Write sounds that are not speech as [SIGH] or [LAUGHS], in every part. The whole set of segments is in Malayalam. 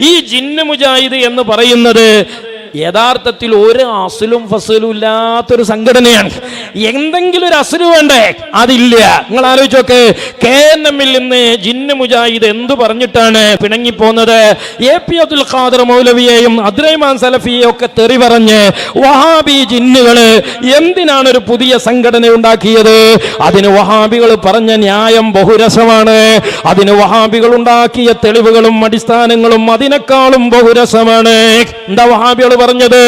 ഈ ജിന്ന് മുജാഹിദ് എന്ന് പറയുന്നത് യഥാർത്ഥത്തിൽ ഒരു അസലും ഫസലും ഇല്ലാത്തൊരു സംഘടനയാണ്. എന്തെങ്കിലും ഒരു അസൽ വേണ്ടേ? അതില്ല. നിങ്ങൾ ആലോചിച്ചോക്കെ കെ എൻ എമ്മിൽ നിന്ന് ജിന്ന് മുജാഹിദ് എന്തു പറഞ്ഞിട്ടാണ് പിണങ്ങിപ്പോന്നത്? എ പി അബ്ദുൽ ഖാദർ മൗലവിയെയും അദ്രൈമാൻ സലഫിയെയും ഒക്കെ തെറി പറഞ്ഞ് വഹാബി ജിന്നുകൾ എന്തിനാണ് ഒരു പുതിയ സംഘടന ഉണ്ടാക്കിയത്? അതിന് വഹാബികൾ പറഞ്ഞ ന്യായം ബഹുരസമാണ്. അതിന് വഹാബികൾ ഉണ്ടാക്കിയ തെളിവുകളും അടിസ്ഥാനങ്ങളും അതിനേക്കാളും ബഹുരസമാണ്. എന്താ വഹാബികൾ പറഞ്ഞത്.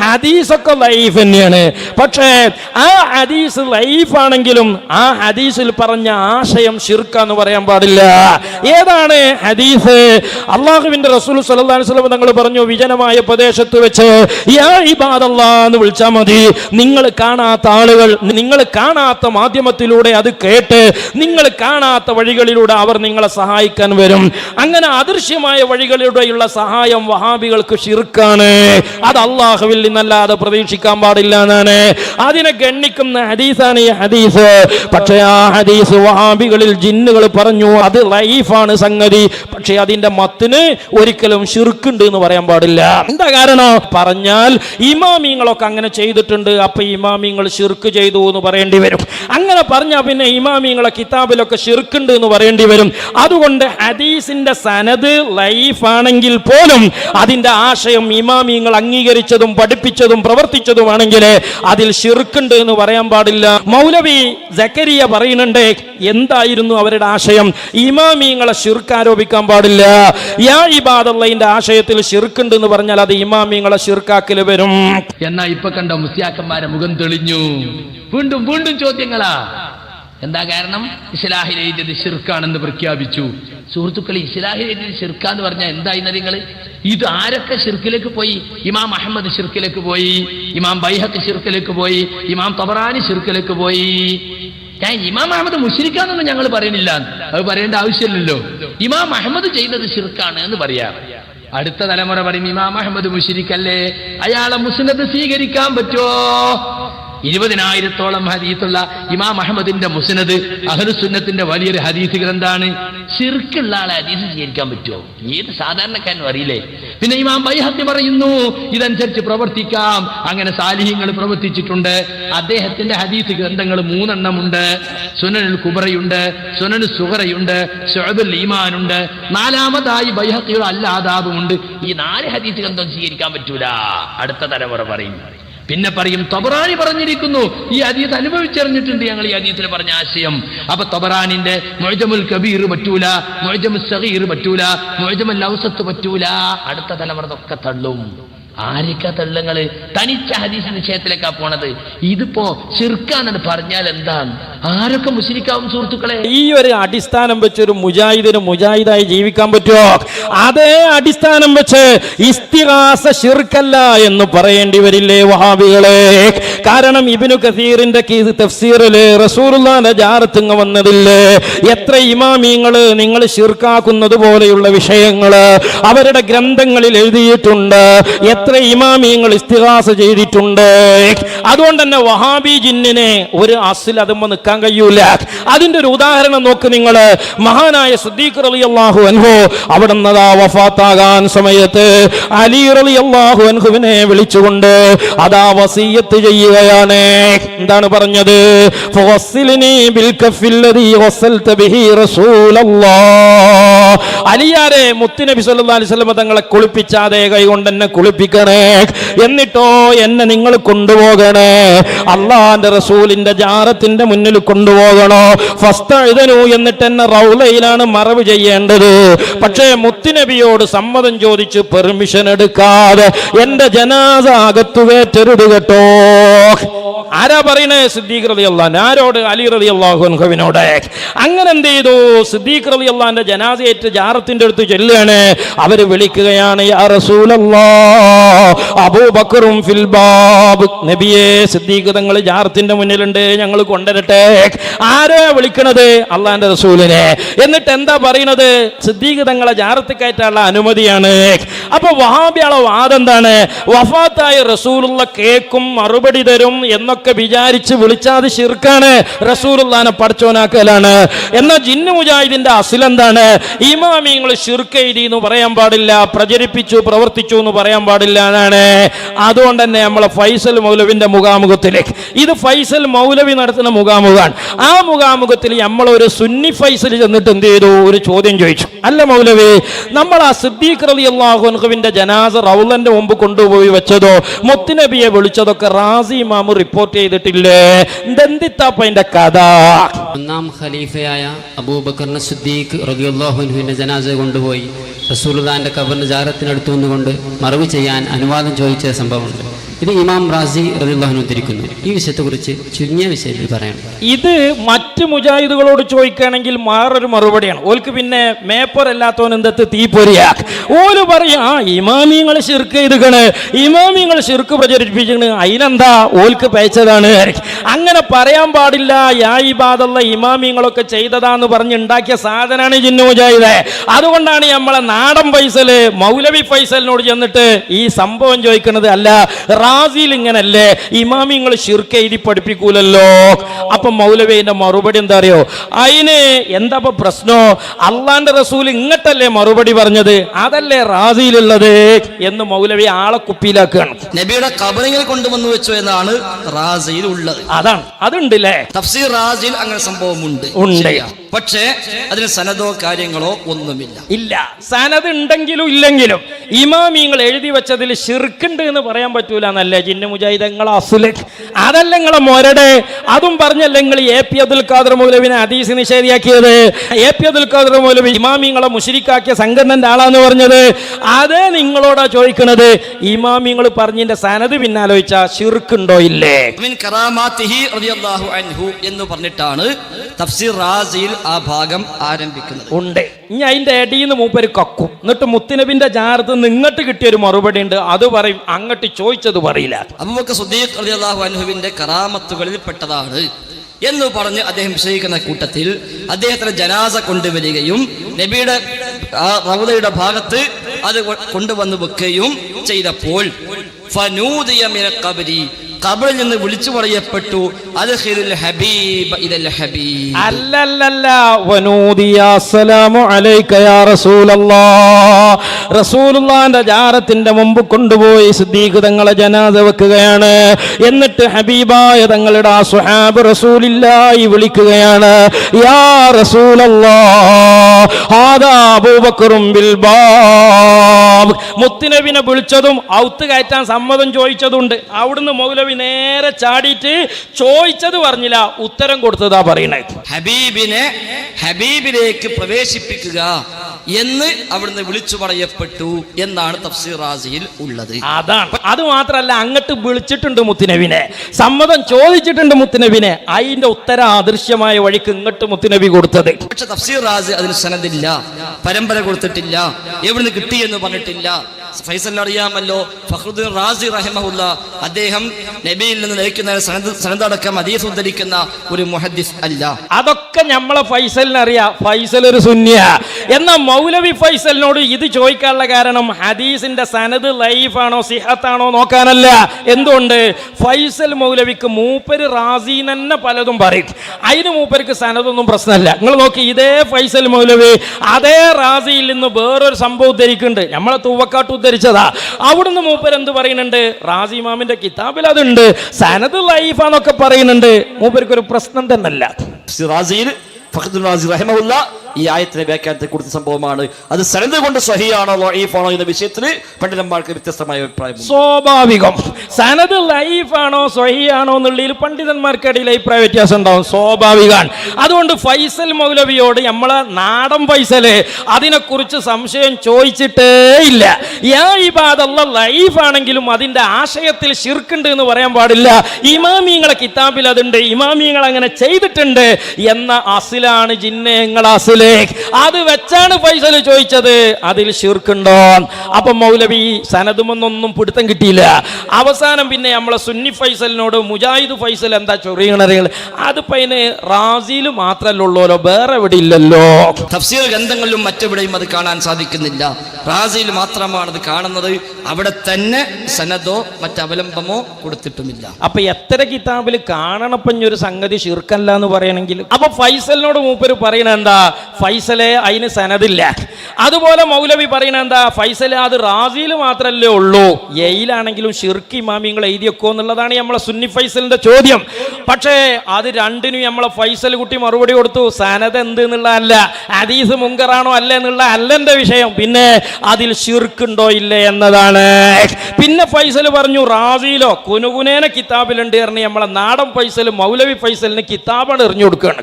ഹദീസൊക്കെ ലൈഫ് തന്നെയാണ്. പക്ഷേ ആ ഹദീസ് ലൈഫാണെങ്കിലും ആ ഹദീസിൽ പറഞ്ഞ ആശയം ഷിർക്കാന്ന് പറയാൻ പാടില്ല. ഏതാണ് ഹദീസ്? അള്ളാഹുവിന്റെ റസൂൽ വസല്ലം തങ്ങൾ പറഞ്ഞു വിജനമായ പ്രദേശത്ത് വെച്ച് എന്ന് വിളിച്ചാൽ മതി. നിങ്ങൾ കാണാത്ത ആളുകൾ നിങ്ങൾ കാണാത്ത മാധ്യമത്തിലൂടെ അത് കേട്ട് നിങ്ങൾ കാണാത്ത വഴികളിലൂടെ അവർ നിങ്ങളെ സഹായിക്കാൻ വരും. അങ്ങനെ അദൃശ്യമായ വഴികളിലൂടെയുള്ള സഹായം വഹാബികൾക്ക് ഷിർക്കാണ് അത് അള്ളാഹുവിൽ നിന്നല്ലാതെ പ്രതീക്ഷിക്കാൻ പാടില്ല എന്നാണ്. അതിനെ ഗണ്ണിക്കുന്ന ഹദീസാണ് ഈ ഹദീസ്. പക്ഷേ ആ ഹദീസ് വഹാബികളിൽ ജിന്നുകൾ പറഞ്ഞു അത് ലൈഫാണ് സംഗതി. പക്ഷേ അതിന്റെ മത്തിന് ഒരിക്കലും ഷിർക്കുണ്ട് എന്ന് പറയാൻ പാടില്ല. എന്താ കാരണം? പറഞ്ഞാൽ ഇമാമിങ്ങളൊക്കെ അങ്ങനെ ചെയ്തിട്ടുണ്ട്. അപ്പൊ ഇമാമിങ്ങൾ ഷിർക്ക് ചെയ്തു എന്ന് പറയേണ്ടി വരും. അങ്ങനെ പറഞ്ഞാൽ പിന്നെ ഇമാമിങ്ങളെ കിതാബിലൊക്കെ ഷിർക്കുണ്ട് എന്ന് പറയേണ്ടി വരും. അതുകൊണ്ട് ഹദീസിന്റെ സനത് ലൈഫ് ആണെങ്കിൽ പോലും അതിന്റെ ആശയം ഇമാമിങ്ങൾ അംഗീകരിച്ചതും പഠിപ്പിച്ചതും പ്രവർത്തിച്ചതുമാണെങ്കിൽ അതിൽ ഷിർക്കുണ്ട് എന്ന് പറയാൻ പാടില്ല. മൗലവി ജക്കരിയ പറയുന്നുണ്ട് എന്തായിരുന്നു അവരുടെ ആശയം? ഇമാമിങ്ങളെ ഷിർക്ക് ആരോപിക്കാൻ പാടില്ല. യാ ഇബാദുള്ളതിന്റെ ആശയത്തിൽ ഷിർക്കുണ്ട് എന്ന് പറഞ്ഞാൽ അത് ഇമാമിങ്ങളെ ഷിർക്കാക്കൽ വരും. എന്നാ ഇപ്പൊ കണ്ട മുസ്യാക്കന്മാരെ മുഖം തെളിഞ്ഞു? വീണ്ടും വീണ്ടും ചോദ്യങ്ങളാ. എന്താ കാരണം? ഇസ്ലാഹിൽ എഴുതിയത് ഷിർക്കാണെന്ന് പ്രഖ്യാപിച്ചു. സുഹൃത്തുക്കൾ ഇസ്ലാഹിൽ എഴുതിയത് ഷിർക്കാന്ന് പറഞ്ഞാൽ എന്തായി നിങ്ങൾ ഇത് ആരൊക്കെ ഷിർക്കിലേക്ക് പോയി? ഇമാം അഹമ്മദ് ഷിർക്കിലേക്ക് പോയി ഇമാം ബൈഹത്ത് ഷിർക്കിലേക്ക് പോയി ഇമാം തബറാനി ഷിർക്കിലേക്ക് പോയി. ഞാൻ ഇമാം അഹമ്മദ് മുഷിരിക്കാന്നൊന്നും ഞങ്ങൾ പറയുന്നില്ല. അത് പറയേണ്ട ആവശ്യമില്ലല്ലോ. ഇമാം അഹമ്മദ് ചെയ്തത് ഷിർക്കാണ് എന്ന് പറയാം. അടുത്ത തലമുറ പറയും ഇമാം അഹമ്മദ് മുഷിരിക്കല്ലേ അയാളെ മുസ്ലിദ് സ്വീകരിക്കാൻ പറ്റുമോ? ഇരുപതിനായിരത്തോളം ഹദീത്തുള്ള ഇമാം അഹമ്മദിന്റെ മുസ്നദ് അഹലുസുന്നത്തിന്റെ വലിയൊരു ഹദീസ് ഗ്രന്ഥാണ് ശിർക്കുള്ള ആളെ ഹദീസ് സ്വീകരിക്കാൻ പറ്റുമോ? ഏത് സാധാരണക്കാരനും അറിയില്ലേ? പിന്നെ ഇമാം ബൈഹത്തി പറയുന്നു ഇതനുസരിച്ച് പ്രവർത്തിക്കാം. അങ്ങനെ സാലിഹ്യങ്ങൾ പ്രവർത്തിച്ചിട്ടുണ്ട്. അദ്ദേഹത്തിന്റെ ഹദീസ് ഗ്രന്ഥങ്ങൾ മൂന്നെണ്ണമുണ്ട്. സുനനുൽ കുബറയുണ്ട് സുനനു സുഹറയുണ്ട് ഷുഅബുൽ ഈമാനുണ്ട്. നാലാമതായി ബൈഹത്തിയുടെ അല്ലാതാവുമുണ്ട്. ഈ നാല് ഹദീസ് ഗ്രന്ഥം സ്വീകരിക്കാൻ പറ്റൂല. അടുത്ത തലമുറ പറയും. പിന്നെ പറയും തൊബറാനി പറഞ്ഞിരിക്കുന്നു. ഈ അതീത് അനുഭവിച്ചറിഞ്ഞിട്ടുണ്ട് ഞങ്ങൾ ഈ ഹദീസിൽ പറഞ്ഞ ആശയം. അപ്പൊ തൊബറാനിന്റെ മൊഴജമുൽ കബീർ പറ്റൂല മൊഴജമുൽ സഹീർ പറ്റൂല മൊഴജമുൽ ഔസത്ത് പറ്റൂല. അടുത്ത തലമുറ തൊക്കെ തള്ളും. ആരൊക്കെ തള്ളങ്ങൾ? തനിച്ച ഹദീസ് നിശ്ചയത്തിലേക്കാ പോണത്. ഇതിപ്പോ ചെറുക്കാന്നാണ് പറഞ്ഞാൽ എന്താണ്? ആരൊക്കെ മുസ്ലിക്കാവും സുഹൃത്തുക്കളെ? ഈ ഒരു അടിസ്ഥാനം വെച്ച് ഒരു മുജാഹിദിന് മുജാഹിദായി ജീവിക്കാൻ പറ്റുമോ? അതേ അടിസ്ഥാനം വെച്ച് ഇസ്തിഹാസ ഷിർക്കല്ല എന്ന് പറയേണ്ടി വരില്ലേ വഹാബികളെ? കാരണം ഇബിനു കസീറിന്റെ കീസ് തഫ്സീറിൽ റസൂറുല്ലാന്റെ ജാറത്തുങ്ങ വന്നതില്ലേ? എത്ര ഇമാമിങ്ങൾ നിങ്ങൾ ഷിർക്കാക്കുന്നത് പോലെയുള്ള വിഷയങ്ങൾ അവരുടെ ഗ്രന്ഥങ്ങളിൽ എഴുതിയിട്ടുണ്ട്. എത്ര ഇമാമിയങ്ങൾ ഇസ്തിഹാസ ചെയ്തിട്ടുണ്ട്. അതുകൊണ്ട് തന്നെ വഹാബി ജിന്നിനെ ഒരു അസിൽ അതുമ്പോ നിൽക്കാൻ കഴിയൂല. അതിന്റെ ഒരു ഉദാഹരണം നോക്ക് നിങ്ങൾ മഹാനായ സുദ്ദീഖ് റളി അള്ളാഹു അൻഹു അവിടെ നിന്നതാ വഫാത്താകാൻ സമയത്ത് അലി റളി അള്ളാഹു അൻഹുവിനെ വിളിച്ചുകൊണ്ട് അതാ വസീയത്ത് ചെയ്യുകയാണ്. എന്താണ് പറഞ്ഞത്? അലിയാരെ മുത്തുനബി സല്ലല്ലാഹു അലൈഹി വസല്ലം തങ്ങളെ കുളിപ്പിച്ച അതേ കൈ കൊണ്ട് എന്നെ കുളിപ്പിക്കണേ എന്നിട്ടോ എന്നെ നിങ്ങൾ കൊണ്ടുപോകണേ. അള്ളാന്റെ റസൂലിന്റെ ജാറത്തിന്റെ മുന്നിൽ കൊണ്ടുപോകണോ? ഫസ്റ്റ് എഴുതനു എന്നിട്ട് എന്നെ റൗലയിലാണ് മറവ് ചെയ്യേണ്ടത്. പക്ഷേ മുത്തുനബിയോട് സമ്മതം ചോദിച്ച് പെർമിഷൻ എടുക്കാതെ എന്റെ ജനാസ അകത്തു വേറ്റരുത് കേട്ടോ. ആരാ പറയണേ സിദ്ദീഖ് അള്ളാൻ ആരോട്? അലി റതി അള്ളാഹുവിനോട് അങ്ങനെ എന്ത് ചെയ്തു? സിദ്ദീഖ് റതി അള്ളാന്റെ ജനാസയേറ്റ് ജാറത്തിന്റെ അടുത്ത് ചെല്ലുകയാണ്. അവർ വിളിക്കുകയാണ് യാ റസൂലല്ലാ അബൂബക്കറും ഫിൽബാബ് നബിയെ ജാറത്തിന്റെ മുന്നിലുണ്ട്. ഞങ്ങൾ കൊണ്ടുവരട്ടെ. ആരെ വിളിക്കണത്? അള്ളാന്റെ റസൂലിനെ. എന്നിട്ട് എന്താ പറയുന്നത്? സിദ്ദീഖ് തങ്ങളെ കയറ്റാനുള്ള അനുമതിയാണ്. അപ്പൊ വഹാബിയാളെ വാദം എന്താണ്? വഫാത്തായ റസൂലുള്ള കേക്കും മറുപടി തരും എന്നൊക്കെ വിചാരിച്ച് വിളിച്ചാത് ശിർക്കാണ്. റസൂലുള്ളാനെ പഠിച്ചോനാക്കലാണ് എന്നാൽ ജിന്നു മുജാഹിദിന്റെ അസിലെന്താണ് ഇമാമിങ്ങൾ ഷിർക്ക് എഴുതി എന്ന് പറയാൻ പാടില്ല പ്രചരിപ്പിച്ചു പ്രവർത്തിച്ചു എന്ന് പറയാൻ പാടില്ല. എന്നാണ് അതുകൊണ്ട് തന്നെ നമ്മളെ ഫൈസൽ മൗലവിന്റെ മുഖാമുഖത്തിലേക്ക്. ഇത് ഫൈസൽ മൗലവി നടത്തുന്ന മുഖാമുഖമാണ്. ആ മുഖാമുഖത്തിൽ നമ്മൾ ഒരു സുന്നി ഫൈസൽ ചെന്നിട്ട് എന്ത് ചെയ്തു? ഒരു ചോദ്യം ചോദിച്ചു. അല്ല മൗലവി നമ്മൾ ആ സിദ്ദീഖ് റലി അള്ളാഹുവിന്റെ ജനാസ റൗലന്റെ മുമ്പ് കൊണ്ടുപോയി വെച്ചതോ? മുത്തുനബിയെ വിളിച്ചതൊക്കെ റാസി ഇമാമ് റിപ്പോർട്ട് ചെയ്തിട്ടില്ലേ? അതിന്റെ കഥ. ഒന്നാം ഖലീഫയായ അബൂബക്കറിന് സുദ്ദീഖ് റബിയുല്ലാഹുനുവിന്റെ ജനാസ കൊണ്ടുപോയി. റസൂലുദാന്റെ കബറിന് ജാരത്തിനടുത്തു നിന്നുകൊണ്ട് മറവ് ചെയ്യാൻ അനുവാദം ചോദിച്ച സംഭവമുണ്ട്. ഇത് ഇമാം റാസി റബിയുല്ലാഹുനു ഉദ്ധരിക്കുന്നു ഈ വിഷയത്തെക്കുറിച്ച് ചുരുങ്ങിയ വിഷയത്തിൽ പറയണം. ഇത് മറ്റ് മുജാഹിദുകളോട് ചോദിക്കുകയാണെങ്കിൽ മാറൊരു മറുപടിയാണ്. ഓൽക്ക് പിന്നെ മേപ്പറല്ലാത്തവൻ എന്തത്ത് തീപ്പൊരിയ ഓൽ പറയാ ഇമാമിങ്ങൾ ശിർക്ക് ചെയ്തുകണ് ഇമാമിങ്ങൾ ശിർക്ക് പ്രചരിപ്പിച്ചാണ് അതിനെന്താ? ഓൽക്ക് പയച്ചതാണ് അങ്ങനെ പറയാൻ പാടില്ല. യാ ഇബാദല്ല ഇമാമിങ്ങളൊക്കെ ചെയ്തതാന്ന് പറഞ്ഞ് ഉണ്ടാക്കിയ സാധനമാണ് ജിന്നു മുജാഹിദ്. അതുകൊണ്ടാണ് നമ്മളെ നാടൻ ഫൈസൽ മൗലവി ഫൈസലിനോട് ചെന്നിട്ട് ഈ സംഭവം ചോദിക്കുന്നത് അല്ല റാസിയിൽ ഇങ്ങനല്ലേ ഇമാമിങ്ങൾ ഷിർക്ക് എഴുതി പഠിപ്പിക്കൂലല്ലോ. അപ്പൊ മൗലവിന്റെ മറുപടി എന്താ അറിയോ അതിന് എന്താ പ്രശ്നോ? അള്ളാന്റെ റസൂൽ ഇങ്ങട്ടല്ലേ മറുപടി പറഞ്ഞത്? അതല്ലേ റാസിയിലുള്ളത് എന്ന് മൗലവി ആളെ കുപ്പിയിലാക്കുകയാണ്. നബിയുടെ കബറിങ്ങൾ കൊണ്ടുവന്നു വെച്ചു എന്നാണ് റാസിയിൽ ഉള്ളത് അതാണ്. അതുണ്ടല്ലേ? തഫ്സീർ റാസിയിൽ അങ്ങനെ സംഭവമുണ്ട്. ഉണ്ട്. പക്ഷേ അതിന് സനദോ കാര്യങ്ങളോ ഒന്നുമില്ല. ഇല്ല. സനദ് ഉണ്ടെങ്കിലും ഇല്ലെങ്കിലും ഇമാമിങ്ങൾ എഴുതി വെച്ചതിൽ ഷിർക്കുണ്ട് എന്ന് പറയാൻ പറ്റൂല എന്നല്ലേ ജിന്ന മുജാഹിദ് നിങ്ങളെ അസുൽ അതല്ല നിങ്ങളെ മൊരട്. അതും പറഞ്ഞല്ലേ നിങ്ങൾ എ പി അബ്ദുൽ ഖാദർ മൗലവിനെ ഹദീസ് നിഷേധിയാക്കിയത്. എ പി അബ്ദുൽ ഖാദർ മൗലവി ഇമാമിങ്ങളെ മുഷരിക്കാക്കിയ സംഘടനന്റെ ആളാന്ന് പറഞ്ഞത്. അതേ നിങ്ങളോടാ ചോദിക്കണത്. ഇമാമിങ്ങൾ പറഞ്ഞതിന്റെ സനത് പിന്നാലോചിച്ച ഷിർക്കുണ്ടോ ഇല്ലേ? എന്ന് പറഞ്ഞിട്ടാണ് തഫ്സീർ റാസിയിൽ ആ ഭാഗം ആരംഭിക്കുന്നത്. ഉണ്ട്. ഇനി അതിന്റെ അടിയിൽ നിന്ന് മൂപ്പര് കക്കും. എന്നിട്ട് മുത്തുനബിന്റെ ജാറത്ത് നിന്ന് ഇങ്ങോട്ട് കിട്ടിയ ഒരു മറുപടി ഉണ്ട്. അത് പറയും അങ്ങോട്ട് ചോദിച്ചത് പറയില്ല റളിയല്ലാഹു കറാമത്തുകളിൽ പെട്ടതാണ് എന്ന് പറഞ്ഞ് അദ്ദേഹം വിശ്വസിക്കുന്ന കൂട്ടത്തിൽ അദ്ദേഹത്തിന് ജനാസ കൊണ്ടുവരികയും നബിയുടെ റൗദയുടെ ഭാഗത്ത് അത് കൊണ്ടുവന്ന് വെക്കുകയും ചെയ്തപ്പോൾ ഫനൂദിയ ഖബറിൽ നിന്ന് വിളിച്ചു പറയപ്പെട്ടു. അത് ഹബീബ ഇദൽ ഹബീബ്. അല്ലല്ലല്ല വനൂദിയ അസ്സലാമു അലൈക യാ റസൂലല്ലാഹ് റസൂലുള്ളാന്റെ ജാറത്തിന്റെ മുമ്പ് കൊണ്ടുപോയി സിദ്ദീഖ് തങ്ങളെ ജനാസ വെക്കുകയാണ്. എന്നിട്ട് ഹബീബായ തങ്ങളുടെ ആ സുഹാബ് റസൂലില്ലായി വിളിക്കുകയാണ്. യാ റസൂലല്ലാഹ് ഹാദാ അബൂബക്കറും ബിൽബാബ് മുത്തുനബിനെ വിളിച്ചതും ഔത്ത് കയറ്റാൻ സമ്മതം ചോദിച്ചതുണ്ട്. അവിടുന്ന് മൗലവി നേരെ ചാടിയിട്ട് ചോദിച്ചത് പറഞ്ഞില്ല ഉത്തരം കൊടുത്തതാ പറയണേ. ഹബീബിനെ ഹബീബിലേക്ക് പ്രവേശിപ്പിക്കുക എന്ന് അവിടുന്ന് വിളിച്ചു പറയപ്പെട്ടു എന്നാണ് തഫ്സീർ റാസിയിൽ ഉള്ളത്. അതാണ്. അത് മാത്രല്ല അങ്ങോട്ട് വിളിച്ചിട്ടുണ്ട് മുത്തുനബിനെ. സമ്മതം ചോദിച്ചിട്ടുണ്ട് മുത്തുനബിനെ. അതിന്റെ ഉത്തര ആദൃശ്യമായ വഴിക്ക് ഇങ്ങോട്ട് മുത്തുനബി കൊടുത്തത്. പക്ഷെ തഫ്സീർ റാസി അതിന് സനദില്ല പരമ്പര കൊടുത്തിട്ടില്ല എവിടുന്ന് കിട്ടി എന്ന് പറഞ്ഞിട്ടില്ല. ഫൈസൽ അറിയാമല്ലോ ഫഖ്റുദ്ദീൻ റാസി റഹിമഹുല്ല അദ്ദേഹം നബിയിൽ നിന്ന് ലഭിക്കുന്ന സനന്തടക്കം ഹദീസ് ഉദ്ധരിക്കുന്ന ഒരു മുഹദ്ദിസ് അല്ല. അതൊക്കെ നമ്മളെ ഫൈസലിന് അറിയാം ഫൈസൽ ഒരു സുന്യ എന്നാൽ മൗലവി ഫൈസലിനോട് ഇത് ചോദിക്കാനുള്ള കാരണം ഹദീസിന്റെ സനത് ലൈഫാണോ സിഹത്താണോ നോക്കാനല്ല. എന്തുകൊണ്ട്? ഫൈസൽ മൗലവിക്ക് മൂപ്പര് റാസീൻ തന്നെ പലതും പറയും. അതിന് മൂപ്പർക്ക് സനതൊന്നും പ്രശ്നമല്ല. നിങ്ങൾ നോക്കി ഇതേ ഫൈസൽ മൗലവി അതേ റാസിയിൽ നിന്ന് വേറൊരു സംഭവം ഉദ്ധരിക്കുന്നുണ്ട്. നമ്മളെ തൂവക്കാട്ട് ഉദ്ധരിച്ചതാ. അവിടുന്ന് മൂപ്പർ എന്ത് പറയുന്നുണ്ട്? റാസി മാമിന്റെ കിതാബിൽ അതുണ്ട്. സനത് ലൈഫാന്നൊക്കെ പറയുന്നുണ്ട്. മൂപ്പർക്ക് ഒരു പ്രശ്നം തന്നെയല്ല. ഈ ആയത്തിനെ വ്യാഖ്യാനത്തിൽ കൊടുത്ത സംഭവമാണ്. അത് സനദ് കൊണ്ട് സഹിയാണോ ലൈഫാണോ എന്ന വിഷയത്തിൽ പണ്ഡിതന്മാർക്ക് വ്യത്യസ്തമായ അഭിപ്രായം സ്വാഭാവികം. സനത് ലൈഫാണോ സഹിയാണോ എന്നുള്ളതിൽ പണ്ഡിതന്മാർക്കിടയിൽ അഭിപ്രായ വ്യത്യാസം ഉണ്ടാവും. സ്വാഭാവികമാണ് അതുകൊണ്ട് ഫൈസൽ മൗലവിയോട് നമ്മളെ നാടൻ ഫൈസൽ അതിനെക്കുറിച്ച് സംശയം ചോദിച്ചിട്ടേ ഇല്ല. യാ ഇബാദല്ല ലൈഫാണെങ്കിലും അതിന്റെ ആശയത്തിൽ ഷിർക്കുണ്ട് എന്ന് പറയാൻ പാടില്ല. ഇമാമിങ്ങളെ കിതാബിൽ അതുണ്ട് ഇമാമിങ്ങൾ അങ്ങനെ ചെയ്തിട്ടുണ്ട് എന്ന അസിലാണ് ജിന്നയങ്ങൾ അസിൽ. അത് വെച്ചാണ് ഫൈസൽ ചോദിച്ചത്. അതിൽ ഷിർക്കുണ്ടോ അപ്പൊ മൗലവി സനതുമെന്നൊന്നും പിടുത്തം കിട്ടിയില്ല. അവസാനം പിന്നെ നമ്മളെ സുന്നി ഫൈസലിനോട് മുജാഹിദ് ഫൈസൽ എന്താ ചൊറിയണറികൾ അത് അതിന് റാസിയിൽ മാത്രമല്ല ഉള്ളൂലോ വേറെ എവിടെ ഇല്ലല്ലോ തഫ്സീർ ഗ്രന്ഥങ്ങളിലും മറ്റെവിടെയും അത് കാണാൻ സാധിക്കുന്നില്ല. റാസിയിൽ മാത്രമാണ് അത് കാണുന്നത്. അവിടെ തന്നെ സനദോ മറ്റവലംബമോ കൊടുത്തിട്ടുമില്ല. അപ്പൊ എത്ര കിതാബിൽ കാണണപ്പഞ്ഞൊരു സംഗതി ഷിർക്കല്ല എന്ന് പറയണമെങ്കിൽ അപ്പൊ ഫൈസലിനോട് മൂപ്പര് പറയണ എന്താ? ഫൈസലെ അതിന് സനദില്ല. അതുപോലെ മൗലവി പറയണ എന്താ? ഫൈസലെ അത് റാസിയിൽ മാത്രല്ലേ ഉള്ളൂ. എയിലാണെങ്കിലും ഷിർക്ക് ഇമാമിങ്ങൾ എഴുതിയൊക്കോ എന്നുള്ളതാണ് നമ്മളെ സുന്നി ഫൈസലിന്റെ ചോദ്യം. പക്ഷേ അത് രണ്ടിനും നമ്മളെ ഫൈസൽ കുട്ടി മറുപടി കൊടുത്തു. സനത് എന്ത് എന്നുള്ളതല്ല. ഹദീസ് മുങ്കറാണോ അല്ല എന്നുള്ള അല്ലെന്റെ വിഷയം. പിന്നെ അതിൽ ഷിർക്കുണ്ടോ ഇല്ലേ എന്നതാണ്. പിന്നെ ഫൈസൽ പറഞ്ഞു റാസിയിലോ കുനുകുനേന കിതാബിലുണ്ട് പറഞ്ഞ് നമ്മളെ നാടൻ ഫൈസൽ മൗലവി ഫൈസലിന് കിതാബാണ് എറിഞ്ഞു കൊടുക്കുകയാണ്.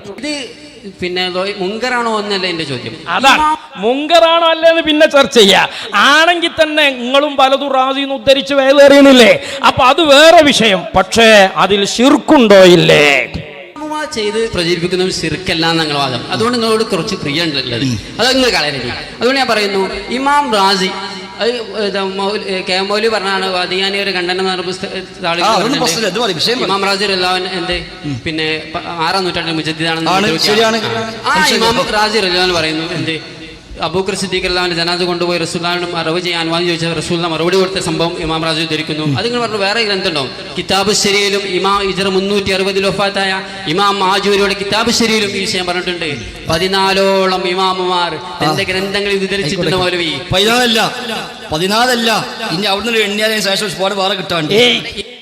പിന്നെ മുങ്കറാണോ എന്നല്ല എന്റെ ചോദ്യം. അതാണ് മുങ്കറാണോ അല്ലേന്ന് പിന്നെ ചർച്ച ചെയ്യാ. ആണെങ്കിൽ തന്നെ നിങ്ങളും പലതും റാസിന്ന് ഉദ്ധരിച്ച് വേലേറിയണില്ലേ അപ്പൊ അത് വേറെ വിഷയം. പക്ഷേ അതിൽ ശിർക്കുണ്ടോ ഇല്ലേ? ചെയ്ത് പ്രചരിപ്പിക്കുന്ന ശിർക്കല്ല എന്ന് വാദം. അതുകൊണ്ട് നിങ്ങളോട് കുറച്ച് പ്രിയ അത് നിങ്ങൾ കളയരുത്. അതുകൊണ്ട് ഞാൻ പറയുന്നു ഇമാം റാസി അത് കെ എം മൗലി പറഞ്ഞാണ് വാദിയാനി ഒരു ഖണ്ഡനം എന്ന് പറഞ്ഞ പുസ്തക-. ഇമാം എന്ത്? പിന്നെ ആറാം നൂറ്റാണ്ടിൽ മുജദ്ദിദാണെന്ന്. ആ ഇമാം റാജി റല്ലാൻ പറയുന്നു എന്ത്? അബൂക്കർ സിദ്ദീഖ് അള്ളാഹുവിന്റെ ജനാദ കൊണ്ടുപോയി റസൂല്ലാനോട് മറവ് ചെയ്യാൻ അനുവാദം ചോദിച്ചത് റസൂല്ല മറുപടി കൊടുത്ത സംഭവം ഇമാം റാജു ധരിക്കുന്നു അത് നിങ്ങൾ പറഞ്ഞു വേറെ ഗ്രന്ഥമുണ്ടോ? കിതാബ് ശരിയിലും ഇമാം ഇജർ മുന്നൂറ്റി അറുപതിൽ ഒഫാത്തായ ഇമാം ആജൂരിയുടെ കിതാബ് ശരിയിലും ഈ വിഷയം പറഞ്ഞിട്ടുണ്ട്. പതിനാലോളം ഇമാമുമാർ തന്റെ ഗ്രന്ഥങ്ങളിൽ ഇത് ധരിച്ചിട്ടുണ്ട് മൗലവി? പതിനാലല്ല. പതിനാലല്ല. ഇനി അവിടുന്ന് എണ്ണിയാലേ ശേഷം വേറെ കിട്ടാണ്ട്.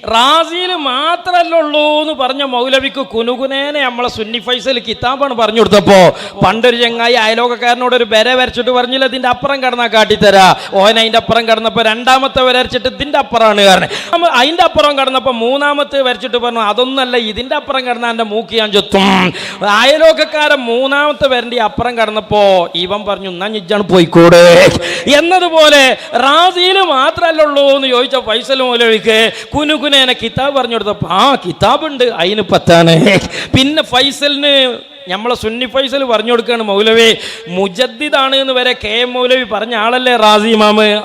റാസിയിൽ മാത്രല്ലുള്ളൂ എന്ന് പറഞ്ഞ മൗലവിക്ക് കുനുകുനേനെ നമ്മളെ സുന്നി ഫൈസൽ കിതാബാണ് പറഞ്ഞു കൊടുത്തപ്പോ. പണ്ടൊരു ചങ്ങായി അയലോകക്കാരനോട് ഒരു വര വരച്ചിട്ട് പറഞ്ഞില്ല ഇതിന്റെ അപ്പുറം കടന്നാ കാട്ടിത്തരാ. ഓൻ അതിന്റെ അപ്പുറം കടന്നപ്പോ രണ്ടാമത്തെ വര വരച്ചിട്ട് ഇതിന്റെ അപ്പുറമാണ് കാരണം. അതിന്റെ അപ്പുറം കടന്നപ്പോ മൂന്നാമത്തെ വരച്ചിട്ട് പറഞ്ഞു അതൊന്നല്ല ഇതിന്റെ അപ്പുറം കടന്ന എന്റെ മൂക്ക് ഞാൻ ചുത്തും. അയലോകക്കാരൻ മൂന്നാമത്തെ വരന്റെ അപ്പുറം കടന്നപ്പോ ഇവൻ പറഞ്ഞു എന്നാ ഞിജാണ് പോയിക്കൂടെ. എന്നതുപോലെ റാസിയിൽ മാത്രല്ലുള്ളൂ എന്ന് ചോദിച്ച ഫൈസൽ മൗലവിക്ക് കുനുകുനേന കിതാബ് പറഞ്ഞു കൊടുത്തപ്പോ ആ കിതാബുണ്ട് അതിന് പത്താണ്. [LAUGHS] പിന്നെ ഫൈസലിന് നമ്മളെ സുന്നി ഫൈസൽ പറഞ്ഞു കൊടുക്കുകയാണ് മൗലവി. മുജദ്ദിദാണ് എന്ന് വരെ കെ എം മൗലവി പറഞ്ഞ ആളല്ലേ റാസി ഇമാമ്?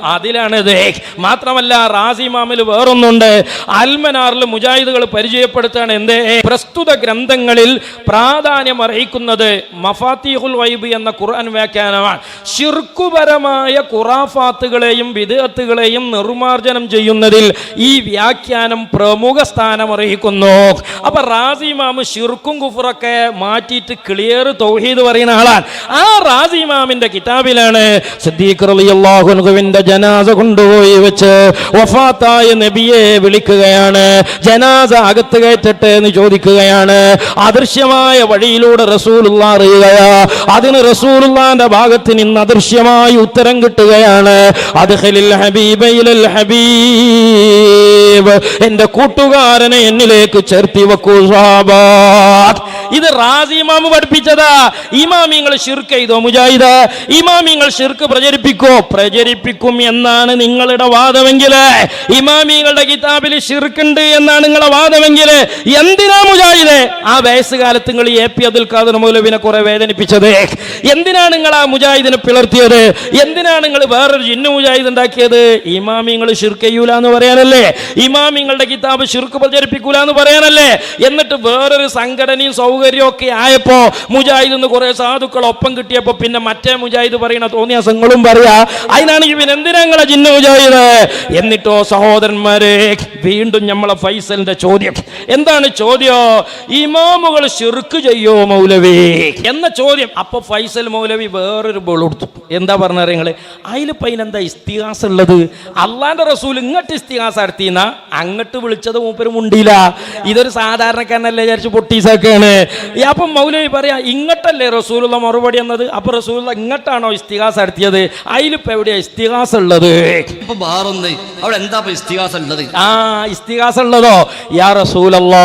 ഇത്. മാത്രമല്ല റാസി ഇമാമിൽ വേറൊന്നുണ്ട്. അൽമനാറിൽ മുജാഹിദുകൾ പരിചയപ്പെടുത്താണ് എന്തേ? പ്രസ്തുത ഗ്രന്ഥങ്ങളിൽ പ്രാധാന്യം അർഹിക്കുന്നത് മഫാത്തിഹുൽ വൈബ് എന്ന ഖുർആൻ വ്യാഖ്യാനമാണ്. ഷിർക്കുപരമായ ഖുറാഫാത്തുകളെയും വിദഗ്ധകളെയും നിർമാർജനം ചെയ്യുന്നതിൽ ഈ വ്യാഖ്യാനം പ്രമുഖ സ്ഥാനം അർഹിക്കുന്നു അപ്പൊ റാസി ഇമാമ് ഷിർക്കും കുഫറൊക്കെ മാറ്റിയിട്ട് ക്ലിയർ തൗഹീദ് പറയുന്ന ആളാണ്. ആ റാസി ഇമാമിന്റെ കിതാബിലാണ് സിദ്ദീഖ് റളിയല്ലാഹു അൻഹുവിന്റെ ജനാസ കൊണ്ടുപോയി വെച്ച് വഫാത്തായ നബിയെ വിളിക്കുകയാണ്. ജനാസ അകത്ത് കയറ്റട്ടെ എന്ന് ചോദിക്കുകയാണ്. അദൃശ്യമായ വഴിയിലൂടെ റസൂലുള്ള അറിയുകയാ. അതിന് റസൂലുള്ളാന്റെ ഭാഗത്ത് നിന്ന് അദൃശ്യമായി ഉത്തരം കിട്ടുകയാണ്. അദ്ഖലിൽ ഹബീബ ഇലൽ ഹബീബ്. എന്റെ കൂട്ടുകാരനെ എന്നിലേക്ക് ചേർത്തി വെക്കൂ ഇത് റാസി ഇമാമ് പഠിപ്പിച്ചതാ. ഇമാമിങ്ങൾ ഷിർക്ക് ചെയ്തോ മുജാഹിദ്? ഇമാമിങ്ങൾ ഷിർക്ക് പ്രചരിപ്പിക്കോ? പ്രചരിപ്പിക്കും എന്നാണ് നിങ്ങളുടെ വാദമെങ്കിൽ. ഇമാമിങ്ങളുടെ കിതാബിൽ ഷിർക്കുണ്ട് എന്നാണ് നിങ്ങളുടെ വാദമെങ്കിൽ. എന്തിനാ മുജാഹിദ്? ആ വയസ്സുകാലത്ത് നിങ്ങൾ എ പി അബ്ദുൽ ഖാദർ മൗലവിനെ കുറെ വേദനിപ്പിച്ചത്. എന്തിനാണ് നിങ്ങൾ ആ മുജാഹിദിനെ പിളർത്തിയത്? എന്തിനാണ് നിങ്ങൾ വേറൊരു ജിന്നു മുജാഹിദ് ഉണ്ടാക്കിയത്? ഇമാമിങ്ങൾ ഷിർക്ക് ചെയ്യൂല എന്ന് പറയാനല്ലേ? ഇമാമിങ്ങളുടെ കിതാബ് ഷിർക്ക് പ്രചരിപ്പിക്കൂല എന്ന് പറയാനല്ലേ? എന്നിട്ട് വേറൊരു സംഘടനയും സൗകര്യവും ഒക്കെ ആയപ്പോ മുജാഹിദ് എന്ന് കുറെ സാധുക്കൾ ഒപ്പം കിട്ടിയപ്പോ പിന്നെ മറ്റേ മുജാഹിദ് പറയണ തോന്നിയ സംഘങ്ങളും പറയാ അതിനാണ് ഇവൻ എന്തിനാ നിങ്ങളെ ജിന്ന മുജാഹിദ്? എന്നിട്ടോ സഹോദരന്മാരെ വീണ്ടും നമ്മളെ ഫൈസലിന്റെ ചോദ്യം. എന്താണ് ചോദ്യം? ഇമാമുകൾ ഷിർക്ക് ചെയ്യോ മൗലവി? എന്ന ചോദ്യം. അപ്പൊ ഫൈസൽ മൗലവി വേറൊരു ബോൾ കൊടുത്തു. എന്താ പറഞ്ഞ നിങ്ങൾ അതിൽ പൈനെന്താ ഇസ്തിഹാസം ഉള്ളത്? അള്ളാന്റെ റസൂൽ ഇങ്ങോട്ട് ഇസ്തിഹാസ നടത്തിയെന്ന? അങ്ങോട്ട് വിളിച്ചത് മൂപ്പര് മുണ്ടിയില്ല ഇതൊരു സാധാരണക്കാരനല്ലേ വിചാരിച്ച് പൊട്ടീസൊക്കെയാണ് അപ്പൊ മൗലവി പറയാ ഇങ്ങോട്ടല്ലേ റസൂലുള്ള മറുപടി എന്നത്? അപ്പൊ റസൂലുള്ള ഇങ്ങോട്ടാണോ ഇസ്തിഹാസ നടത്തിയത്? അതിലിപ്പോ എവിടെയാ ഇസ്തിഹാസം ഉള്ളത്? ഇപ്പൊ ബാറൊന്ന് അവിടെ എന്താ ഇസ്തിഹാസം ഉള്ളത്? ആ ഇസ്തിഹാസ ഉള്ളതോ യാ റസൂലല്ലാ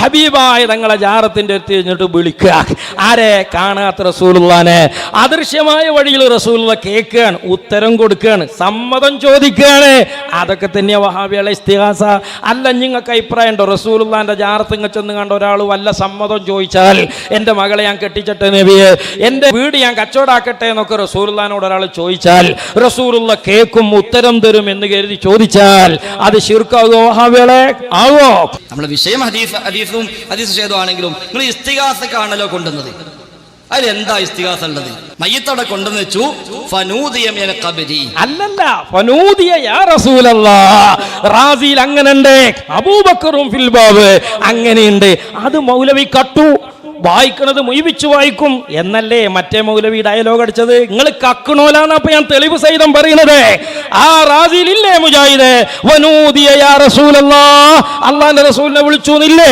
ഹബീബായ തങ്ങളെ ജാറത്തിന്റെ അടുത്ത് കഴിഞ്ഞിട്ട് വിളിക്കുക. ആരെ? കാണാത്ത റസൂലുള്ളാനെ. അദൃശ്യമായ വഴിയിൽ റസൂലുള്ള കേൾക്കുകയാണ് ഉത്തരം കൊടുക്കുകയാണ് സമ്മതം ചോദിക്കുകയാണ്. അതൊക്കെ തന്നെയാ വഹാബികളെ ഇസ്തിഹാസ. അല്ല നിങ്ങൾക്ക് അഭിപ്രായം ഉണ്ടോ റസൂലുള്ളാന്റെ ജാറത്ത് ചെന്ന് കണ്ട ഒരാൾ വല്ല സമ്മതം ചോദിച്ചാൽ എന്റെ മകളെ ഞാൻ കെട്ടിച്ചട്ടെ നബിയെ എന്റെ വീട് ഞാൻ കച്ചവടാക്കട്ടെ എന്നൊക്കെ റസൂലുള്ളാനോട് ഒരാൾ ചോദിച്ചാൽ റസൂലുള്ള കേൾക്കും ഉത്തരം തരും എന്ന് കരുതി ചോദിച്ചാൽ അത് ശിർക്കാവോ വഹാബികളെ ആവോ? നമ്മൾ വിഷയം ഹദീസ് ഹദീസും ഹദീസ് ഷേദുവാണെങ്കിലും നിങ്ങൾ ഇസ്തികാസക്കാണല്ലോ കൊണ്ടുവന്നത്. അതിലെന്താ ഇസ്തിഹാസ ഉള്ളത്? മയ്യത്തവിടെ കൊണ്ടുവന്ന് വെച്ചു അല്ലല്ല റാസിയിൽ അങ്ങനെയുണ്ട് അബൂബക്കറും ഫിൽബാബ് അങ്ങനെയുണ്ട്. അത് മൗലവി കട്ടു. വായിക്കണത് മുയിവിച്ചു വായിക്കും എന്നല്ലേ മറ്റേ മൗലവി ഡയലോഗ് അടിച്ചത്? നിങ്ങൾ കക്കണോലാന്ന് അപ്പൊ ഞാൻ തെളിവ് സഹിതം പറയുന്നത്. ആ റാസിലില്ലേ മുജാഹിദ്? അള്ളാന്റെ റസൂലിനെ വിളിച്ചു എന്നില്ലേ?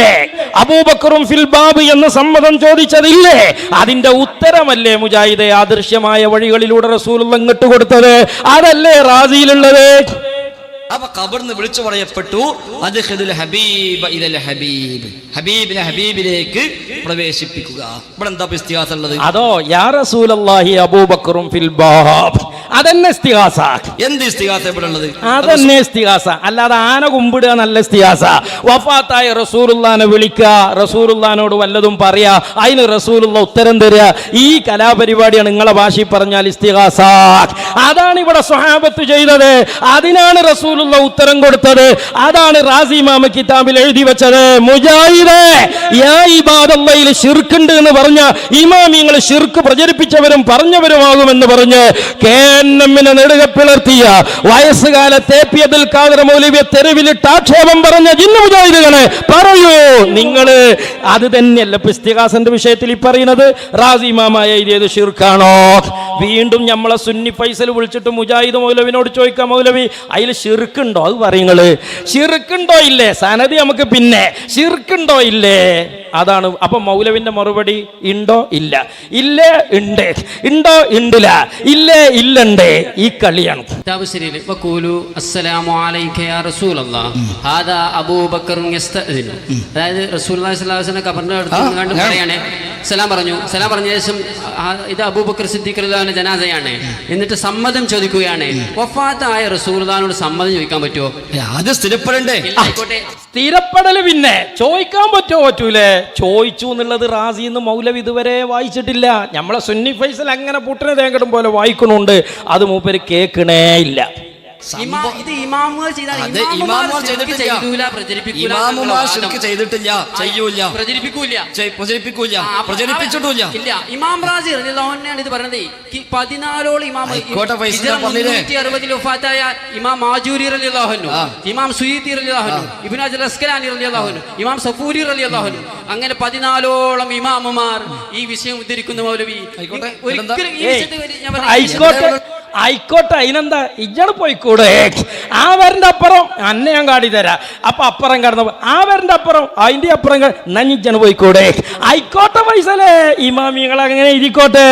അബൂബക്കറും ഫിൽബാബ് എന്ന് സമ്മതം ചോദിച്ചതില്ലേ? അതിന്റെ ഉത്തരമല്ലേ മുജാഹിദ് ആദൃശ്യമായ വഴികളിലൂടെ റസൂൽ ഇങ്ങോട്ട് കൊടുത്തത്? അതല്ലേ റാസിയിലുള്ളത് അപ്പൊ കബർന്ന് വിളിച്ചു പറയപ്പെട്ടു. അത് ഹബീബ് ഇലൽ ഹബീബ്. ഹബീബിനെ ഹബീബിലേക്ക് പ്രവേശിപ്പിക്കുക. ഇവിടെ എന്താ ഉള്ളത്? അതോ യാ റസൂലല്ലാഹി അബൂബക്കറും ഫിൽബാബ് അതന്നെ ഇസ്തിഹാസ എന്ത് ഇസ്തിഹാസം അതന്നെ ഇസ്തിഹാസ അല്ലാതെ ആന കുമ്പിടുക നല്ല ഇസ്തിഹാസ വഫാത്തായ റസൂലുള്ളാനെ വിളിക്കുക. റസൂലുള്ളാനോട് വല്ലതും പറയാ. അതിന് റസൂലുള്ള ഉത്തരം തരിക ഈ കലാപരിപാടിയാണ് നിങ്ങളെ ഭാഷയിൽ പറഞ്ഞാൽ ഇസ്തിഹാസ അതാണ് ഇവിടെ സ്വഹാബത്ത് ചെയ്തത്. അതിനാണ് റസൂലുള്ള ഉത്തരം കൊടുത്തത്. അതാണ് റാസി മാമ കിതാബിൽ എഴുതി വെച്ചത്. മുജാഹിദ് ഷിർക്കുണ്ട് എന്ന് പറഞ്ഞ ഇമാമിങ്ങൾ ഷിർക്ക് പ്രചരിപ്പിച്ചവരും പറഞ്ഞവരുമാകുമെന്ന് പറഞ്ഞ് കെ എമ്മിനെ നെടുക പിളർത്തിയ വയസ്സുകാലത്തെ പി അബ്ദുൽ തെരുവിലിട്ട് ആക്ഷേപം പറഞ്ഞ ജിന്നു മുജാഹിദുകളെ പറയൂ. നിങ്ങൾ അത് തന്നെയല്ല പുസ്തികാസന്റെ വിഷയത്തിൽ ഈ പറയുന്നത്. റാസി മാമ എഴുതിയത് ഷിർക്കാണോ വീണ്ടും നമ്മളെ സുന്നി ഫൈസൽ വിളിച്ചിട്ട് മുജാഹിദ് മൗലവിനോട് ചോദിക്കാം മൗലവി അതിൽ ഷിർക്കുണ്ടോ അത് പറയുന്നത് ഷിർക്കുണ്ടോ ഇല്ലേ? സനതി നമുക്ക് പിന്നെ. ഷിർക്കുണ്ടോ ഇല്ലേ? അതാണ്. അപ്പൊ മൗലവിന്റെ മറുപടി ഉണ്ടോ ഇല്ല. ഇല്ലേ? ഉണ്ട്. ഉണ്ടോ ഉണ്ടില്ല ഇല്ലേ? ഇല്ലണ്ട് ഈ കളിയാണ്. അതായത് പറയാണ് സലാം പറഞ്ഞു. സലാം പറഞ്ഞ ശേഷം ഇത് അബൂബക്കർ സിദ്ദീഖ് റളിയല്ലാഹുവിന്റെ ജനാസയാണ്. എന്നിട്ട് സമ്മതം ചോദിക്കുകയാണ്. വഫാത്തായ റസൂൽദാനോട് സമ്മതം ചോദിക്കാൻ പറ്റുമോ അത് സ്ഥിരപ്പെടണ്ടേ? സ്ഥിരപ്പെടൽ പിന്നെ. ചോദിക്കാൻ പറ്റുമോ പറ്റൂലേ? ചോദിച്ചു എന്നുള്ളത് റാസി എന്ന് മൗലവി ഇതുവരെ വായിച്ചിട്ടില്ല. നമ്മളെ സുന്നി ഫൈസൽ അങ്ങനെ പുട്ടിനെ തേങ്കടും പോലെ വായിക്കണുണ്ട് അത് മൂപ്പര് കേൾക്കണേ ഇല്ല. ഇത് ഇമാമുകൾ ചെയ്തിട്ടില്ല. ചെയ്തിട്ടില്ല ചെയ്യൂല പ്രചരിപ്പിക്കൂല ചെയ്- പ്രചരിപ്പിക്കൂല പ്രചരിപ്പിച്ചിട്ടില്ല ഇല്ല ഇമാം റാസി റളിയല്ലാഹുവിനെയാണ് ഇത് പറഞ്ഞത്. ഈ പതിനാലോളം ഇമാം ആയിക്കോട്ടെ, ഫൈസൽ ഹിജ്റ പറഞ്ഞില്ലേ? 360 ഇമാം മാജൂരി ഇബ്നു അസ്കലാനി ഇമാം സഫൂരി അങ്ങനെ പതിനാലോളം ഇമാമുമാർ ഈ വിഷയം ഉദ്ധരിക്കുന്ന മൗലവി. ഒരിക്കലും ഈ വിഷയത്തെ ഞാൻ പറഞ്ഞ- ആയിക്കോട്ടെ അതിനെന്താ? ഇജ്ജണ് പോയിക്കൂടെ? ആ വരന്റെ അപ്പുറം അന്നെ ഞാൻ കാടി തരാം. അപ്പൊ അപ്പുറം കടന്നു ആ വരന്റെ അപ്പുറം അതിന്റെ അപ്പുറം നഞ്ഞിജ്ജണ് പോയിക്കൂടെ? ആയിക്കോട്ടെ പൈസലേ ഇമാമിങ്ങൾ അങ്ങനെ ഇരിക്കോട്ടെ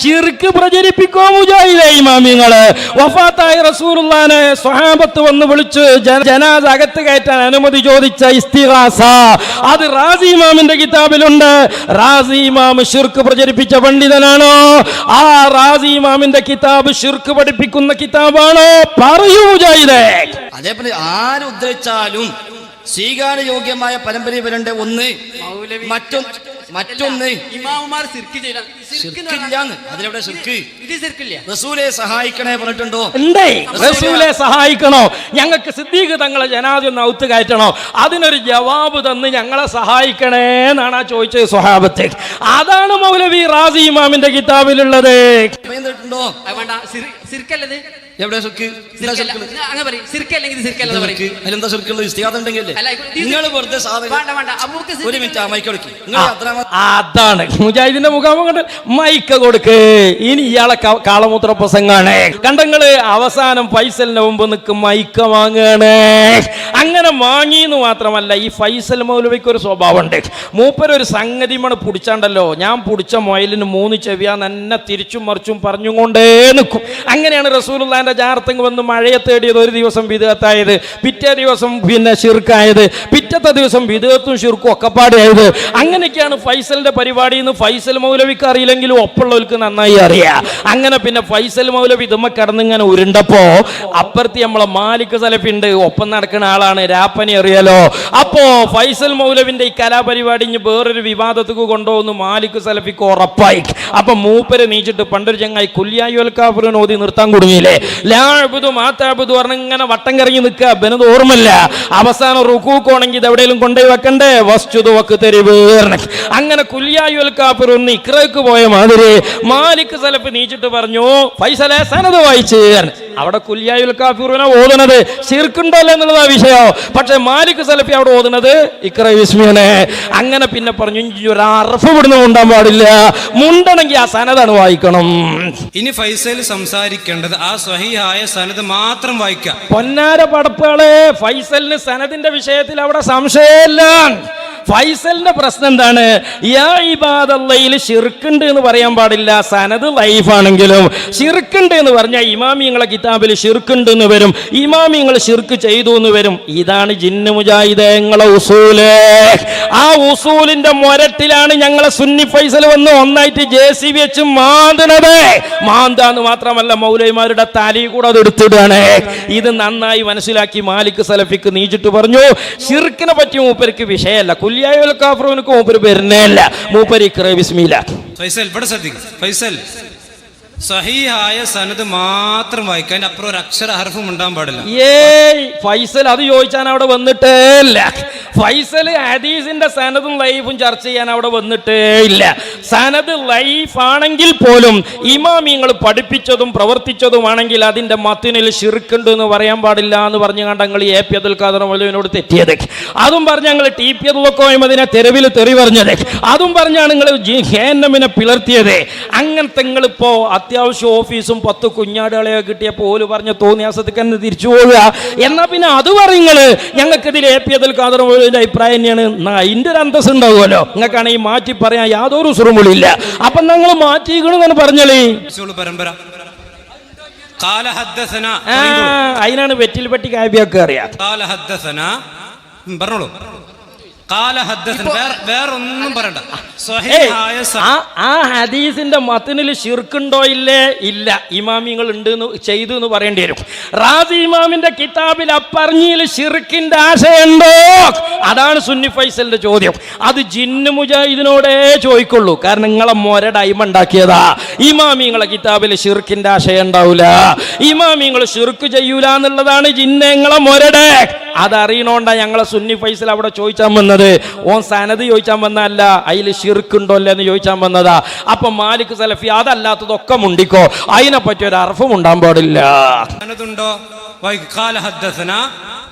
ഷിർക്ക് പ്രചരിപ്പിക്കോ മുജാഹിദേ ഇമാമിങ്ങൾ. വഫാത്തായ റസൂറുല്ലാനെ സ്വഹാബത്ത് വന്ന് വിളിച്ച് ജനാദ് അകത്ത് കയറ്റാൻ അനുമതി ചോദിച്ച ഇസ്തിഹാസ. അത് റാസി ഇമാമിന്റെ കിതാബിലുണ്ട്. റാസി ഇമാം ഷിർക്ക് പ്രചരിപ്പിച്ച പണ്ഡിതനാണോ? ആ റാസി ഇമാമിന്റെ കിതാബ് ഷിർക്ക് പഠിപ്പിക്കുന്ന കിതാബാണോ? പറയൂ മുജാഹിദേ. അതേപോലെ ആര് ഉദ്ധരിച്ചാലും സ്വീകാര്യയോഗ്യമായ പരമ്പരയിൽ വരണ്ട ഒന്ന് മൗലവി- മറ്റൊന്ന് മറ്റൊന്ന് ഇമാമുമാർ അതിലെവിടെ റസൂലെ സഹായിക്കണേ പറഞ്ഞിട്ടുണ്ടോ? എന്തേ? റസൂലെ സഹായിക്കണോ? ഞങ്ങൾക്ക് സിദ്ദീഖ് തങ്ങളെ ജനാദി ഒന്ന് ഔത്ത് കയറ്റണോ? അതിനൊരു ജവാബ് തന്ന് ഞങ്ങളെ സഹായിക്കണേ എന്നാണ് ആ ചോദിച്ചത് സ്വഹാബത്തെ. അതാണ് മൗലവി റാസി ഇമാമിന്റെ കിതാബിലുള്ളത്. ചെയ്തിട്ടുണ്ടോ അത് വേണ്ട സിർ- സിർക്കല്ലത് എവിടെ അങ്ങനെ പറയും. സിർക്കല്ലെന്ന് പറയും. അതിലെന്താ നിങ്ങൾ വെറുതെ സാധനം വേണ്ട വേണ്ട. അബൂക്ക് ഒരു മിനിറ്റ് മൈക്ക് അതാണ്. മുജാഹിദിന്റെ മുഖാമുഖം കണ്ട് മൈക്ക് കൊടുക്ക്. ഇനി ഇയാളെ കാളമൂത്ര പ്രസംഗാണ്. കണ്ടങ്ങൾ അവസാനം ഫൈസലിന്റെ മുമ്പ് നിൽക്ക് മൈക്ക് വാങ്ങാണ്. അങ്ങനെ വാങ്ങി എന്ന് മാത്രമല്ല ഈ ഫൈസൽ മൗലവിക്ക് ഒരു സ്വഭാവമുണ്ട്. മൂപ്പരൊരു സംഗതി മണ് പിടിച്ചാണ്ടല്ലോ. ഞാൻ പിടിച്ച മൊയലിന് മൂന്ന് ചെവിയാന്ന് എന്നെ തിരിച്ചും മറിച്ചും പറഞ്ഞുകൊണ്ടേ നിൽക്കും അങ്ങനെയാണ് റസൂലുള്ളാന്റെ ജാർത്തങ് വന്ന് മഴയെ തേടിയത്. ഒരു ദിവസം വിധേയത്തായത് പിറ്റേ ദിവസം പിന്നെ ഷിർക്കായത് പിറ്റത്തെ ദിവസം വിധേയത്തും ഷിർക്കും ഒക്കെപ്പാടെയായത് അങ്ങനെയൊക്കെയാണ് ഫൈസലിന്റെ പരിപാടി എന്ന് ഫൈസൽ മൗലവിക്ക് അറിയില്ലെങ്കിലും ഒപ്പുള്ളവർക്ക് നന്നായി അറിയാം. അങ്ങനെ പിന്നെ ഫൈസൽ മൗലവി ഇതുമ്മ കിടന്നിങ്ങനെ ഉരുണ്ടപ്പോ അപ്പുറത്ത് നമ്മളെ മാലിക് സലഫിണ്ട് ഒപ്പം നടക്കുന്ന ആളാണ് രാപ്പനി അറിയാലോ? അപ്പോ ഫൈസൽ മൗലവിന്റെ ഈ കലാപരിപാടി ഇനി വേറൊരു വിവാദത്തേക്ക് കൊണ്ടുപോകുന്നു മാലിക് സലഫിക്ക് ഉറപ്പായി. അപ്പൊ മൂപ്പര് നീച്ചിട്ട് പണ്ടൊരു ചങ്ങായി കുല്യായുൽ കാഫിറിന് ഓതി നിർത്താൻ കുടുങ്ങിയില്ലേ? ലാബുദു മാതാബുദു പറഞ്ഞ ഇങ്ങനെ വട്ടം കറങ്ങി നിൽക്കുക. ബനത് ഓർമ്മല്ല അവസാനം റുക്കൂക്കോണെങ്കിൽ ഇത് എവിടെയെങ്കിലും കൊണ്ടുപോയി വെക്കണ്ടേ? വസ്തുത വക്ക് തെരുവ് അങ്ങനെ കുല്യായുൽ കാഫിർ ഒന്ന് ഇക്രക്ക് പോയ മാതിരി മാലിക് സലഫ് നീച്ചിട്ട് പറഞ്ഞു ഫൈസലെ സനത് വായിച്ച് അവിടെ കുല്യായുൽ കാഫിറിനെ ഓതുന്നത്. ശിർക്കുണ്ടല്ലോ എന്നുള്ളതാ വിഷയം. പക്ഷെ മാലിക് സലഫി അവിടെ ഓതുന്നത് ഇക്ര വിസ്മിയനെ. അങ്ങനെ പിന്നെ പറഞ്ഞു ഒരു അറഫ് ഇവിടുന്ന് മുണ്ടാൻ പാടില്ല. മുണ്ടണെങ്കിൽ ആ സനതാണ് വായിക്കണം. ഇനി ഫൈസൽ സംസാരിക്കേണ്ടത് ആ സഹിയായ സനത് മാത്രം വായിക്കാം. പൊന്നാര പടപ്പുകളെ ഫൈസലിന് സനദിന്റെ വിഷയത്തിൽ അവിടെ സംശയമില്ല. ഫൈസലിന്റെ പ്രശ്നം എന്താണ്? യാ ഷിർക്കുണ്ട് എന്ന് പറയാൻ പാടില്ല. സനത് ലൈഫാണെങ്കിലും ഷിർക്കുണ്ട് എന്ന് പറഞ്ഞാൽ ഇമാമിങ്ങളെ കിതാബിൽ ഷിർക്കുണ്ട് എന്ന് വരും. ഇമാമിങ്ങൾ ഷിർക്ക് ചെയ്തു എന്ന് വരും. ഇതാണ് ജിന്നു മുജാഹിദങ്ങളെ ഉസൂൽ. ആ ഉസൂലിന്റെ മൊരട്ടിലാണ് ഞങ്ങളെ സുന്നി ഫൈസൽ വന്ന് ഒന്നായിട്ട് ജെ സി ബി വെച്ച് മാന്തണത് മാന്താന്ന് മാത്രമല്ല മൗലൈമാരുടെ തലി കൂടെ അത് എടുത്തിടുകയാണ്. ഇത് നന്നായി മനസ്സിലാക്കി മാലിക് സലഫിക്ക് നീച്ചിട്ട് പറഞ്ഞു. ഷിർക്കിനെ പറ്റി മൂപ്പർക്ക് വിഷയമല്ല. കാഫ്രൂനക്ക് മൂപ്പര് വരുന്നേല്ല മൂപ്പര് ഇക്ര ബിസ്മില്ല ഫൈസൽ ഇവിടെ ശ്രദ്ധിക്കും. ഫൈസൽ. സഹിയായ സനത് മാത്രം വായിക്കാൻ അപ്പുറം ഒരു അക്ഷര ഹർഫും ഉണ്ടാൻ പാടില്ല. ഏയ് ഫൈസൽ അത് ചോദിച്ചാൻ അവിടെ വന്നിട്ടേ ഇല്ല. ഫൈസൽ ഹദീസിന്റെ സനതും ലൈഫും ചർച്ച ചെയ്യാൻ അവിടെ വന്നിട്ടേ ഇല്ല. സനത് ലൈഫ് ആണെങ്കിൽ പോലും ഇമാമിങ്ങൾ പഠിപ്പിച്ചതും പ്രവർത്തിച്ചതും ആണെങ്കിൽ അതിന്റെ മത്തിനിൽ ശിർക്കുണ്ട് എന്ന് പറയാൻ പാടില്ല എന്ന് പറഞ്ഞു കണ്ടങ്ങൾ എ പി അബ്ദുൽ ഖാദർ മൗലവിനോട് തെറ്റിയത്. അതും പറഞ്ഞ് ഞങ്ങൾ ടി പി അതിനെ തെരുവിൽ തെറി പറഞ്ഞത്. അതും പറഞ്ഞാണ് നിങ്ങൾ ഹേന്നമിനെ പിളർത്തിയത്. അങ്ങനത്തെ നിങ്ങളിപ്പോ അത്യാവശ്യം ഓഫീസും പത്ത് കുഞ്ഞാടുകളെയോ കിട്ടിയപ്പോൾ ഓൽ പറഞ്ഞ തോന്നിയാസത്തേക്ക് തന്നെ തിരിച്ചു പോവുക. എന്നാ പിന്നെ അത് പറയുങ്ങൾ ഞങ്ങൾക്കിതിൽ എ പി അതിൽ കാതർ മൗലവിന്റെ അഭിപ്രായം തന്നെയാണ്. അതിന്റെ ഒരു അന്തസ് ഉണ്ടാവുമല്ലോ. നിങ്ങൾക്കാണെങ്കിൽ മാറ്റി പറയാൻ യാതൊരു സുറുമുളില്ല. അപ്പൊ ഞങ്ങൾ മാറ്റിക്കണെന്നാണ് പറഞ്ഞളേ പരമ്പര. അതിനാണ് വെറ്റിൽ പെട്ടി കാവ്യൊക്കെ അറിയാം. പറഞ്ഞോളൂ. പറയണ്ട. ആ. ഹദീസിന്റെ മത്തിനിൽ ഷിർക്കുണ്ടോ ഇല്ലേ? ഇല്ല. ഇമാമിങ്ങൾ ഉണ്ട് എന്ന് ചെയ്തു എന്ന് പറയേണ്ടി വരും. റാസി ഇമാമിന്റെ കിതാബിൽ അപ്പറഞ്ഞിൽ ഷിർക്കിന്റെ ആശയുണ്ടോ? അതാണ് സുന്നി ഫൈസലിന്റെ ചോദ്യം. അത് ജിന്നു മുജാഹിദിനോടേ ചോദിക്കുള്ളൂ. കാരണം നിങ്ങളെ മൊരട് അയിമ ഉണ്ടാക്കിയതാ ഇമാമിങ്ങളെ കിതാബിൽ ഷിർക്കിന്റെ ആശയം ഉണ്ടാവൂല ഇമാമിങ്ങൾ ഷിർക്ക് ചെയ്യൂല എന്നുള്ളതാണ് ജിന്നങ്ങളെ മൊരടെ. അതറിയണോണ്ടാ ഞങ്ങളെ സുന്നി ഫൈസൽ അവിടെ ചോദിച്ചാൽ വന്നത്. ഓൻ സനത് ചോദിച്ചാൻ വന്നല്ല അതിൽ ഷിർക്കുണ്ടോ അല്ലേ എന്ന് ചോദിച്ചാൻ വന്നതാ. അപ്പൊ മാലിക് സലഫി അതല്ലാത്തതൊക്കെ മുണ്ടിക്കോ? അതിനെ പറ്റി ഒരു അർഫും ഉണ്ടാൻ പാടില്ല.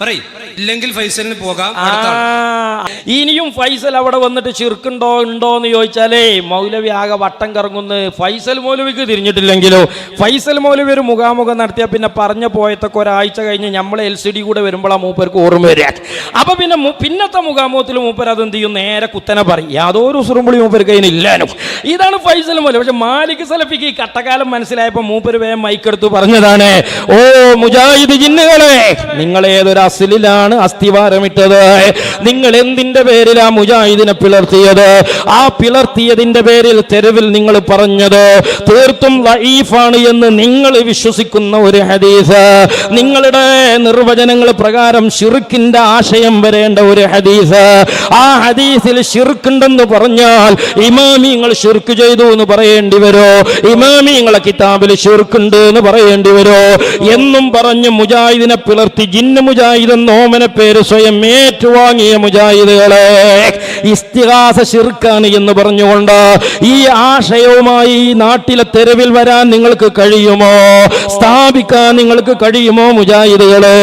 പറയ്. ഇല്ലെങ്കിൽ ഫൈസലിന് പോകാം ഇനിയും ഫൈസൽ അവിടെ വന്നിട്ട് ചിർക്കുണ്ടോ ഉണ്ടോ എന്ന് ചോദിച്ചാലേ മൗലവി ആകെ വട്ടം കറങ്ങുന്ന. ഫൈസൽ മൗലവിക്ക് തിരിഞ്ഞിട്ടില്ലെങ്കിലോ? ഫൈസൽ മൗലവി ഒരു മുഖാമുഖം നടത്തിയ പിന്നെ പറഞ്ഞ പോയത്തൊക്കെ ഒരാഴ്ച കഴിഞ്ഞ് നമ്മൾ എൽ സി ഡി കൂടെ വരുമ്പോൾ ആ മൂപ്പർക്ക് ഓർമ്മ വരിക അപ്പൊ പിന്നെ പിന്നത്തെ മുഖാമുഖത്തിൽ മൂപ്പർ അതെന്ത് ചെയ്യും? നേരെ കുത്തനെ പറയും. യാതൊരു സുറുമ്പുളി മൂപ്പർക്ക് അതിനില്ലാനും ഇതാണ് ഫൈസൽ മൗലവി. പക്ഷെ മാലിക് സലഫിക്ക് ഈ കട്ടക്കാലം മനസ്സിലായപ്പോൾ മൂപ്പര് വേഗം മൈക്കെടുത്ത് പറഞ്ഞതാണ് ഓ മുജാഹിദ് ജിന്നുകളെ നിങ്ങൾ ഏതൊരു അസിലിലാണ് അസ്ഥിവാരമിട്ടത്. നിങ്ങൾ എന്തിന്റെ പേരിലാ മുജാഹിദിനെ പിളർത്തിയത്? ആ പിളർത്തിയതിന്റെ പേരിൽ തെരുവിൽ നിങ്ങൾ പറഞ്ഞത് തീർത്തും ലൈഫാണ് എന്ന് നിങ്ങൾ വിശ്വസിക്കുന്ന ഒരു ഹദീസ്. നിങ്ങളുടെ നിർവചനങ്ങൾ പ്രകാരം ഷിർക്കിന്റെ ആശയം വരേണ്ട ഒരു ഹദീസ്. ആ ഹദീസിൽ ഷിർക്കുണ്ടെന്ന് പറഞ്ഞാൽ ഇമാമിങ്ങൾ ഷിർക്ക് ചെയ്തു എന്ന് പറയേണ്ടി വരുമോ ഇമാമിങ്ങളെ കിതാബിൽ ഷിർക്കുണ്ട് എന്ന് പറയേണ്ടി വരുമോ എന്നും പറഞ്ഞ് മുജാഹിദിനെ പിളർത്തി ജിന്ന് മുജാഹിദ് എന്ന നോമന പേര് സ്വയം ഏറ്റുവാങ്ങിയ മുജാഹിദുകളെ ഇസ്തിഹാസ ശിർക്കാണ് എന്ന് പറഞ്ഞുകൊണ്ട് ഈ ആശയവുമായി ഈ നാട്ടിലെ തെരുവിൽ വരാൻ നിങ്ങൾക്ക് കഴിയുമോ? സ്ഥാപിക്കാൻ നിങ്ങൾക്ക് കഴിയുമോ മുജാഹിദുകളെ?